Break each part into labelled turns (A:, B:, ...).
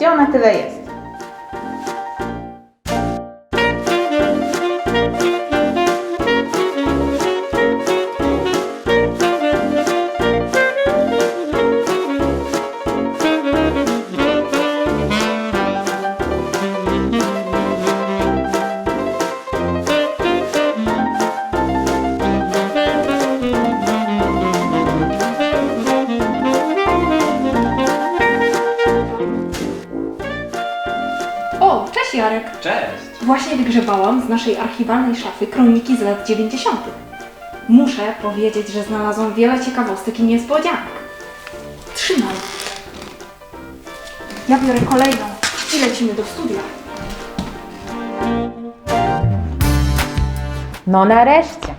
A: Zobaczcie, ona tyle jest.
B: Jarek!
C: Cześć!
B: Właśnie wygrzebałam z naszej archiwalnej szafy kroniki z lat 90. Muszę powiedzieć, że znalazłam wiele ciekawostek i niespodzianek. Trzymaj. Ja biorę kolejną i lecimy do studia.
A: No nareszcie.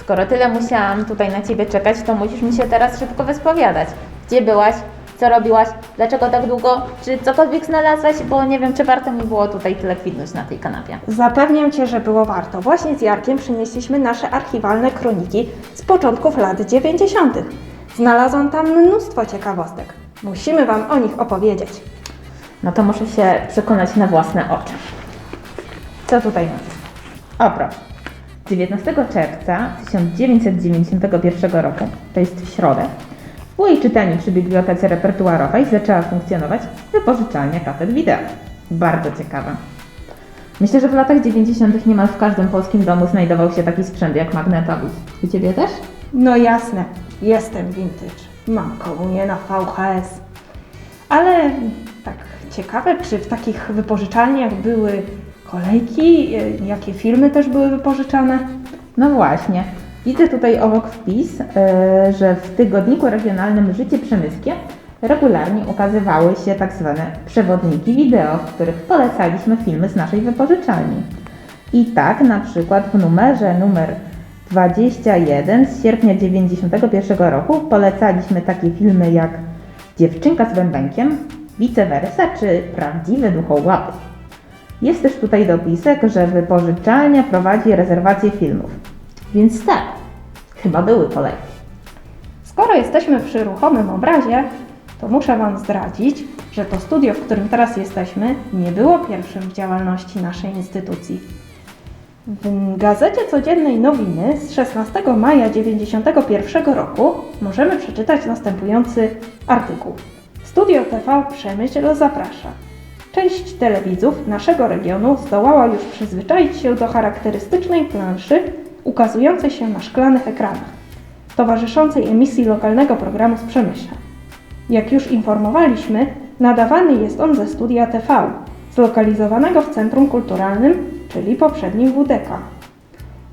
A: Skoro tyle musiałam tutaj na ciebie czekać, to musisz mi się teraz szybko wyspowiadać. Gdzie byłaś? Co robiłaś? Dlaczego tak długo? Czy cokolwiek znalazłaś? Bo nie wiem, czy warto mi było tutaj tyle kwitnąć na tej kanapie.
D: Zapewniam Cię, że było warto. Właśnie z Jarkiem przynieśliśmy nasze archiwalne kroniki z początków lat 90. Znalazłam tam mnóstwo ciekawostek. Musimy Wam o nich opowiedzieć.
A: No to muszę się przekonać na własne oczy. Co tutaj mamy? O proszę. 19 czerwca 1991 roku, to jest w środę, w mojej czytelni przy Bibliotece Repertuarowej zaczęła funkcjonować wypożyczalnia kaset wideo. Bardzo ciekawa. Myślę, że w latach 90. niemal w każdym polskim domu znajdował się taki sprzęt jak magnetowid. U Ciebie też?
D: No jasne, jestem vintage. Mam komunię na VHS. Ale tak ciekawe, czy w takich wypożyczalniach były kolejki? Jakie filmy też były wypożyczane?
A: No właśnie. Widzę tutaj obok wpis, yy, że w tygodniku regionalnym Życie Przemyskie regularnie ukazywały się tak zwane przewodniki wideo, w których polecaliśmy filmy z naszej wypożyczalni. I tak na przykład w numerze numer 21 z sierpnia 91 roku polecaliśmy takie filmy jak Dziewczynka z bębenkiem, Vice versa czy Prawdziwe duchołapy. Jest też tutaj dopisek, że wypożyczalnia prowadzi rezerwację filmów. Więc tak, chyba były kolejki.
D: Skoro jesteśmy przy ruchomym obrazie, to muszę Wam zdradzić, że to studio, w którym teraz jesteśmy, nie było pierwszym w działalności naszej instytucji. W gazecie codziennej Nowiny z 16 maja 1991 roku możemy przeczytać następujący artykuł. Studio TV Przemyśl zaprasza. Część telewidzów naszego regionu zdołała już przyzwyczaić się do charakterystycznej planszy ukazującej się na szklanych ekranach towarzyszącej emisji lokalnego programu z Przemyśla. Jak już informowaliśmy, nadawany jest on ze studia TV, zlokalizowanego w Centrum Kulturalnym, czyli poprzednim WDK.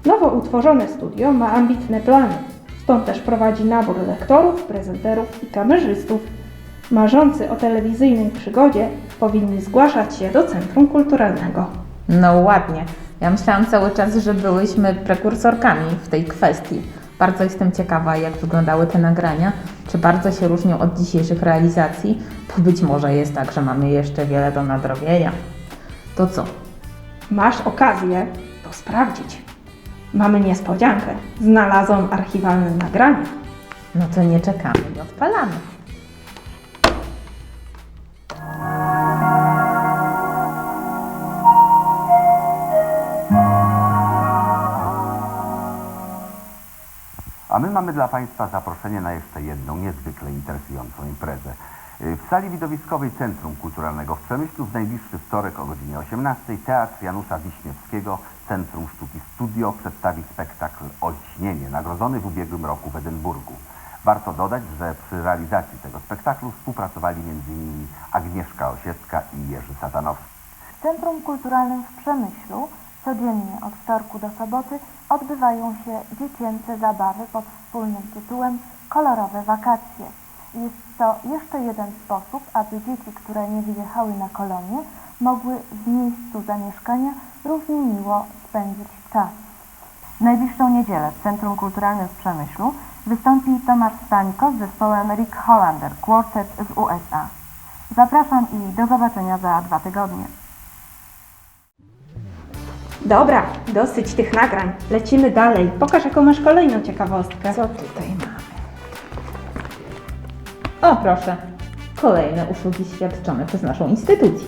D: Nowo utworzone studio ma ambitne plany, stąd też prowadzi nabór lektorów, prezenterów i kamerzystów. Marzący o telewizyjnej przygodzie powinni zgłaszać się do Centrum Kulturalnego.
A: No ładnie. Ja myślałam cały czas, że byłyśmy prekursorkami w tej kwestii. Bardzo jestem ciekawa, jak wyglądały te nagrania. Czy bardzo się różnią od dzisiejszych realizacji? To być może jest tak, że mamy jeszcze wiele do nadrobienia. To co?
D: Masz okazję to sprawdzić. Mamy niespodziankę. Znalazłam archiwalne nagranie.
A: No to nie czekamy i odpalamy.
E: A my mamy dla Państwa zaproszenie na jeszcze jedną niezwykle interesującą imprezę. Y, W sali widowiskowej Centrum Kulturalnego w Przemyślu w najbliższy wtorek o godzinie 18 Teatr Janusza Wiśniewskiego Centrum Sztuki Studio przedstawi spektakl Olśnienie, nagrodzony w ubiegłym roku w Edynburgu. Warto dodać, że przy realizacji tego spektaklu współpracowali m.in. Agnieszka Osiecka i Jerzy Satanowski.
F: W Centrum Kulturalnym w Przemyślu codziennie od wtorku do soboty odbywają się dziecięce zabawy pod wspólnym tytułem Kolorowe wakacje. Jest to jeszcze jeden sposób, aby dzieci, które nie wyjechały na kolonie, mogły w miejscu zamieszkania równie miło spędzić czas. W najbliższą niedzielę w Centrum Kulturalnym w Przemyślu wystąpi Tomasz Stańko z zespołem Rick Hollander Quartet z USA. Zapraszam i do zobaczenia za dwa tygodnie.
D: Dobra, dosyć tych nagrań. Lecimy dalej. Pokaż, jaką masz kolejną ciekawostkę.
A: Co tutaj mamy? O proszę. kolejne usługi świadczone przez naszą instytucję.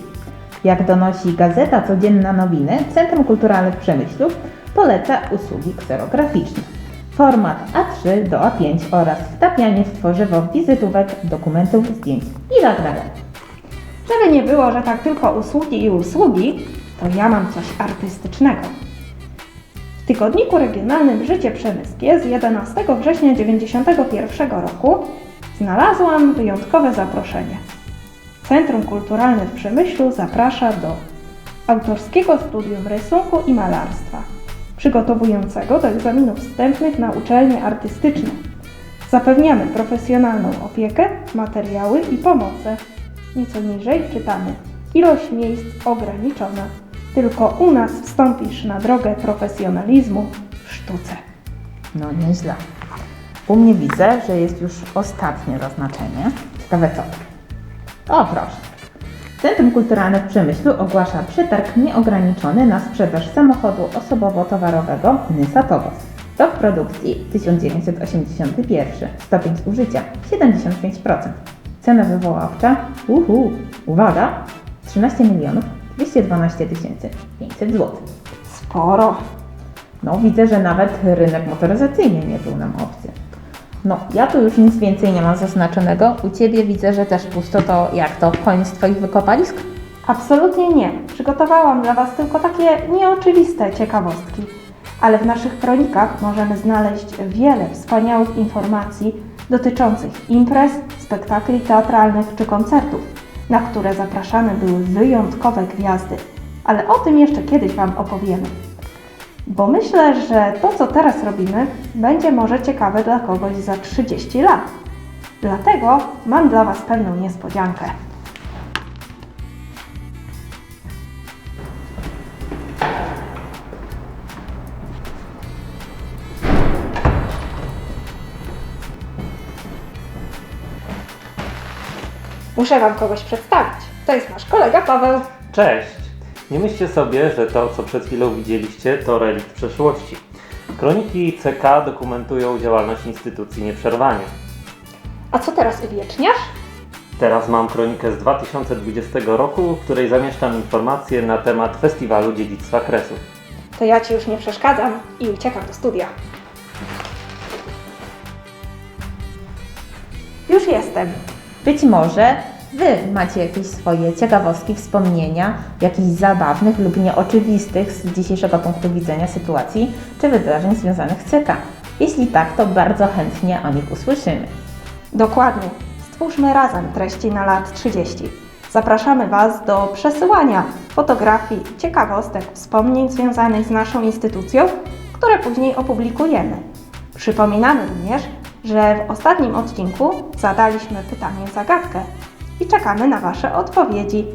A: Jak donosi Gazeta Codzienna Nowiny, Centrum Kulturalne w Przemyślu poleca usługi kserograficzne. Format A3 do A5 oraz wtapianie w tworzywo wizytówek, dokumentów, zdjęć itd.
D: Żeby nie było, że tak tylko usługi i usługi, to ja mam coś artystycznego. W tygodniku regionalnym Życie Przemyskie z 11 września 1991 roku znalazłam wyjątkowe zaproszenie. Centrum Kulturalne w Przemyślu zaprasza do autorskiego studium rysunku i malarstwa, przygotowującego do egzaminów wstępnych na uczelnie artystyczne. Zapewniamy profesjonalną opiekę, materiały i pomoce. Nieco niżej czytamy. Ilość miejsc ograniczona. Tylko u nas wstąpisz na drogę profesjonalizmu w sztuce.
A: No nieźle. U mnie widzę, że jest już ostatnie zaznaczenie. Ciekawe co. O proszę. Centrum Kulturalne w Przemyślu ogłasza przetarg nieograniczony na sprzedaż samochodu osobowo-towarowego Nysa Towos. Rok produkcji 1981. Stopień zużycia 75%. Cena wywoławcza uhu, uwaga 13 milionów 212 tysięcy 500 zł.
D: Sporo.
A: No, widzę, że nawet rynek motoryzacyjny nie był nam obcy. No, ja tu już nic więcej nie mam zaznaczonego. U Ciebie widzę, że też pusto. To jak to? Koniec Twoich wykopalisk?
D: Absolutnie nie. Przygotowałam dla Was tylko takie nieoczywiste ciekawostki. Ale w naszych kronikach możemy znaleźć wiele wspaniałych informacji dotyczących imprez, spektakli teatralnych czy koncertów, na które zapraszane były wyjątkowe gwiazdy. Ale o tym jeszcze kiedyś Wam opowiemy. Bo myślę, że to, co teraz robimy, będzie może ciekawe dla kogoś za 30 lat. Dlatego mam dla Was pewną niespodziankę. Muszę Wam kogoś przedstawić. To jest nasz kolega Paweł.
C: Cześć! Nie myślcie sobie, że to, co przed chwilą widzieliście, to relikt przeszłości. Kroniki CK dokumentują działalność instytucji nieprzerwanie.
D: A co teraz uwieczniasz?
C: Teraz mam kronikę z 2020 roku, w której zamieszczam informacje na temat Festiwalu Dziedzictwa Kresów.
D: To ja Ci już nie przeszkadzam i uciekam do studia. Już jestem.
A: Być może Wy macie jakieś swoje ciekawostki, wspomnienia, jakichś zabawnych lub nieoczywistych z dzisiejszego punktu widzenia sytuacji czy wydarzeń związanych z CK. Jeśli tak, to bardzo chętnie o nich usłyszymy.
D: Dokładnie. Stwórzmy razem treści na lat 30. Zapraszamy Was do przesyłania fotografii, ciekawostek, wspomnień związanych z naszą instytucją, które później opublikujemy. Przypominamy również, że w ostatnim odcinku zadaliśmy pytanie zagadkę i czekamy na Wasze odpowiedzi.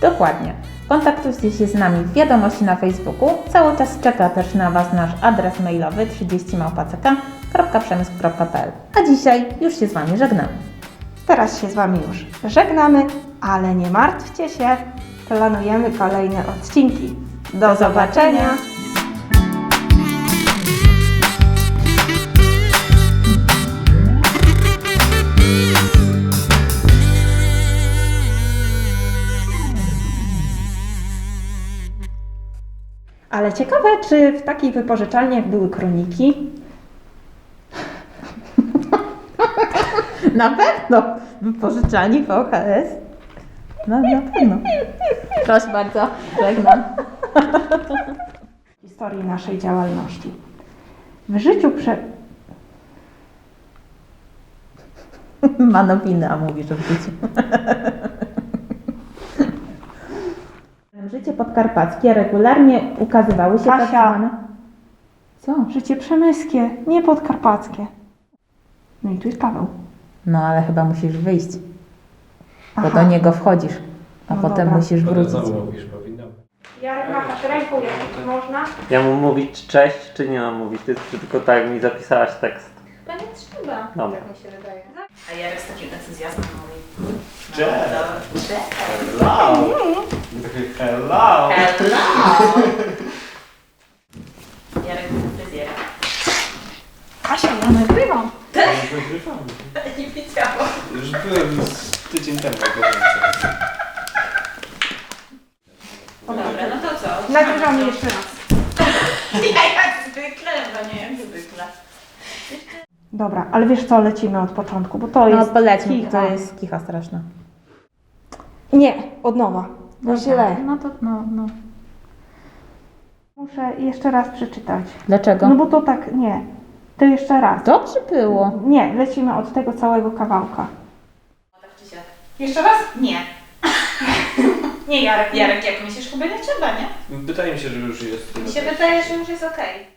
A: Dokładnie. Kontaktujcie się z nami w wiadomości na Facebooku. Cały czas czeka też na Was nasz adres mailowy 30małpacka.przemysł.pl A dzisiaj już się z Wami żegnamy.
D: Teraz się z Wami już żegnamy, ale nie martwcie się, planujemy kolejne odcinki. Do zobaczenia! Ale ciekawe, czy w takich wypożyczalniach były kroniki?
A: Na pewno w wypożyczalni VHS. No na pewno. Proszę bardzo, żegnam.
D: historii naszej działalności. W życiu prze...
A: Ma nowiny, a mówi, że w życiu. Życie podkarpackie regularnie ukazywały się tak
D: Kasia.
A: zwane... Co?
D: Życie przemyskie, nie podkarpackie. No i tu jest Paweł.
A: No ale chyba musisz wyjść, bo
D: Aha.
A: do niego wchodzisz, a
D: No
A: potem
D: dobra.
A: musisz wrócić.
G: mówisz, powinno.
D: Jarek, machasz ręką, jak można?
C: Ja mam mówić cześć, czy nie mam mówić? Ty, czy tylko tak mi zapisałaś tekst?
B: Chyba nie trzeba,
C: Dobra.
B: tak mi się wydaje. A Jarek z takim entuzjazmem mówi.
G: Cześć.
B: No, cześć.
G: Hello! Hello!
B: Hello! Jarek fryzjera. Kasia, ja nagrywam.
G: Nagrywamy.
B: Nie widziałam.
G: Już byłem z Tydzień temu obowiązek.
B: Dobra, no to co?
D: Nagrywamy jeszcze raz.
B: Ja jak zwykle, bo nie jak zwykle.
D: Dobra, ale wiesz co, lecimy od początku, bo to
A: No
D: jest
A: polećmy,
D: kicha.
A: to jest kicha straszna.
D: Nie, od nowa. No źle.
A: No to, no, no.
D: Muszę jeszcze raz przeczytać.
A: Dlaczego?
D: No bo to tak, nie. To jeszcze raz.
A: Dobrze było.
D: Nie, lecimy od tego całego kawałka.
B: Jeszcze raz? Nie. nie, Jarek, Jarek, jak myślisz, chyba nie trzeba, nie?
G: Wydaje mi się, że już jest.
B: Mi się wydaje, że już jest okej.